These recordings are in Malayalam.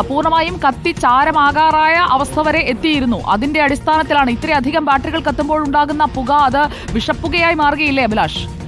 പൂർണമായും കത്തി ചാരമാകാറായ അവസ്ഥ വരെ എത്തിയിരുന്നു. അതിന്റെ അടിസ്ഥാനത്തിലാണ് ഇത്രയധികം ബാറ്ററികൾ കത്തുമ്പോൾ ഉണ്ടാകുന്ന പുക അത് വിഷപ്പുകയായി മാറുകയില്ലേ അഭിലാഷ്?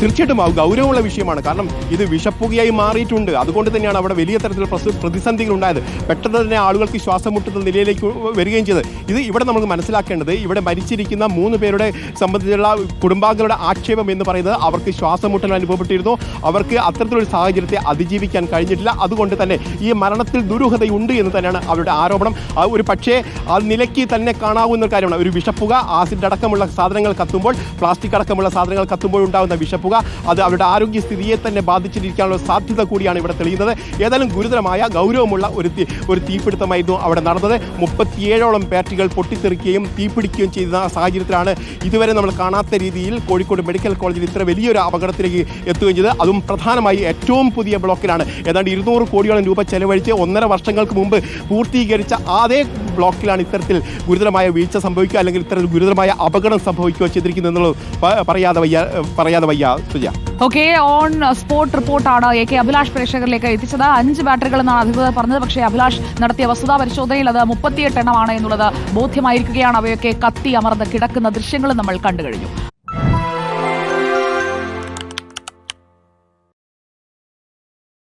തീർച്ചയായിട്ടും ഗൗരവമുള്ള വിഷയമാണ്. കാരണം ഇത് വിഷപ്പുകയായി മാറിയിട്ടുണ്ട്. അതുകൊണ്ട് തന്നെയാണ് അവിടെ വലിയ തരത്തിൽ പ്രതിസന്ധികൾ ഉണ്ടായത്. പെട്ടെന്ന് തന്നെ ആളുകൾക്ക് ശ്വാസം മുട്ടുന്ന നിലയിലേക്ക് വരികയും ചെയ്തത്. ഇത് ഇവിടെ നമുക്ക് മനസ്സിലാക്കേണ്ടത് ഇവിടെ മരിച്ചിരിക്കുന്ന മൂന്ന് പേരുടെ സംബന്ധിച്ചുള്ള കുടുംബാംഗങ്ങളുടെ ആക്ഷേപം എന്ന് പറയുന്നത് അവർക്ക് ശ്വാസം മുട്ടൽ അനുഭവപ്പെട്ടിരുന്നു. അവർക്ക് അത്തരത്തിലൊരു സാഹചര്യത്തെ അതിജീവിക്കാൻ കഴിഞ്ഞിട്ടില്ല. അതുകൊണ്ട് തന്നെ ഈ മരണത്തിൽ ദുരൂഹതയുണ്ട് എന്ന് തന്നെയാണ് അവരുടെ ആരോപണം. ഒരു പക്ഷേ ആ നിലയ്ക്ക് തന്നെ കാണാവുന്ന കാര്യമാണ്. ഒരു വിഷപ്പുക ആസിഡ് അടക്കമുള്ള സാധനങ്ങൾ കത്തുമ്പോൾ പ്ലാസ്റ്റിക് അടക്കമുള്ള സാധനങ്ങൾ കത്തുമ്പോൾ ഉണ്ടാകുന്ന വിഷപ്പുക അത് അവരുടെ ആരോഗ്യസ്ഥിതിയെ തന്നെ ബാധിച്ചിരിക്കാനുള്ള സാധ്യത കൂടിയാണ് ഇവിടെ തെളിയുന്നത്. ഏതായാലും ഗുരുതരമായ ഗൗരവമുള്ള ഒരു ഒരു തീപിടുത്തമായിരുന്നു അവിടെ നടന്നത്. മുപ്പത്തിയേഴോളം ബാറ്ററികൾ പൊട്ടിത്തെറിക്കുകയും തീപിടിക്കുകയും ചെയ്ത സാഹചര്യത്തിലാണ് ഇതുവരെ നമ്മൾ കാണാത്ത രീതിയിൽ കോഴിക്കോട് മെഡിക്കൽ കോളേജിൽ ഇത്ര വലിയൊരു അപകടത്തിലേക്ക് എത്തുകയും ചെയ്തത്. അതും പ്രധാനമായി ഏറ്റവും പുതിയ ബ്ലോക്കിലാണ്. ഏതാണ്ട് ഇരുന്നൂറ് കോടിയോളം രൂപ ചെലവഴിച്ച് ഒന്നര വർഷങ്ങൾക്ക് മുമ്പ് പൂർത്തീകരിച്ച അതേ ബ്ലോക്കിലാണ് ഇത്തരത്തിൽ ഗുരുതരമായ വീഴ്ച സംഭവിക്കുക അല്ലെങ്കിൽ ഇത്തരത്തിൽ ഗുരുതരമായ അപകടം സംഭവിക്കുകയോ ചെയ്തിരിക്കുന്നത് എന്നുള്ളത് പറയാതെ വയ്യ പറയാതെ വയ്യ. സുജ ഓക്കെ ഓൺ സ്പോട്ട് റിപ്പോർട്ടാണ് എ കെ അഭിലാഷ് പ്രേക്ഷകരിലേക്ക് എത്തിച്ചത്. അഞ്ച് ബാറ്ററികൾ എന്നാണ് അധികൃതർ പറഞ്ഞത്. പക്ഷേ അഭിലാഷ് നടത്തിയ വസ്തുതാ പരിശോധനയിൽ അത് മുപ്പത്തിയെട്ട് എണ്ണമാണ് എന്നുള്ളത് ബോധ്യമായിരിക്കുകയാണ്. അവയൊക്കെ കത്തി അമർന്ന് കിടക്കുന്ന ദൃശ്യങ്ങൾ നമ്മൾ കണ്ടു കഴിഞ്ഞു.